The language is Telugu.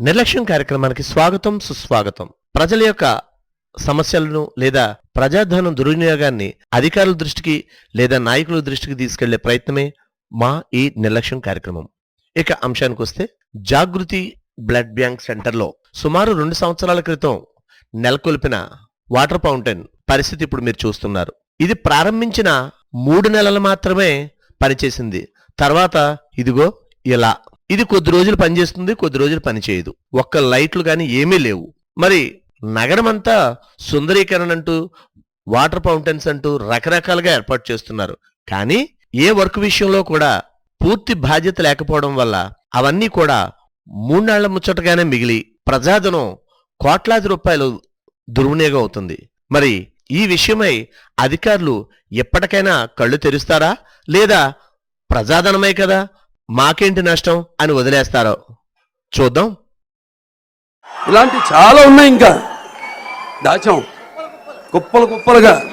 నిర్లక్ష్యం కార్యక్రమానికి స్వాగతం సుస్వాగతం. ప్రజల యొక్క సమస్యలను లేదా ప్రజాధనం దుర్వినియోగాన్ని అధికారుల దృష్టికి లేదా నాయకుల దృష్టికి తీసుకెళ్ళే ప్రయత్నమే మా ఈ నిర్లక్ష్యం కార్యక్రమం. ఇక అంశానికి వస్తే జాగృతి బ్లడ్ బ్యాంక్ సెంటర్లో సుమారు రెండు సంవత్సరాల క్రితం నెలకొల్పిన వాటర్ ఫౌంటైన్ పరిస్థితి ఇప్పుడు మీరు చూస్తున్నారు. ఇది ప్రారంభించిన మూడు నెలలు మాత్రమే పనిచేసింది. తర్వాత ఇదిగో ఇలా ఇది కొద్ది రోజులు పనిచేస్తుంది కొద్ది రోజులు పనిచేయదు ఒక్క లైట్లు కానీ ఏమీ లేవు. మరి నగరం అంతా సుందరీకరణ అంటూ వాటర్ ఫౌంటైన్స్ అంటూ రకరకాలుగా ఏర్పాటు చేస్తున్నారు. కానీ ఏ వర్క్ విషయంలో కూడా పూర్తి బాధ్యత లేకపోవడం వల్ల అవన్నీ కూడా మూడేళ్ళ ముచ్చటగానే మిగిలి ప్రజాధనం కోట్లాది రూపాయలు దుర్వినియోగం అవుతుంది. మరి ఈ విషయమై అధికారులు ఎప్పటికైనా కళ్ళు తెరుస్తారా? లేదా ప్రజాధనమే కదా? మాకేంటి నష్టం అని వదిలేస్తారో చూద్దాం. ఇలాంటి చాలా ఉన్నాయి ఇంకా. దాచాం. కుప్పలు కుప్పలుగా.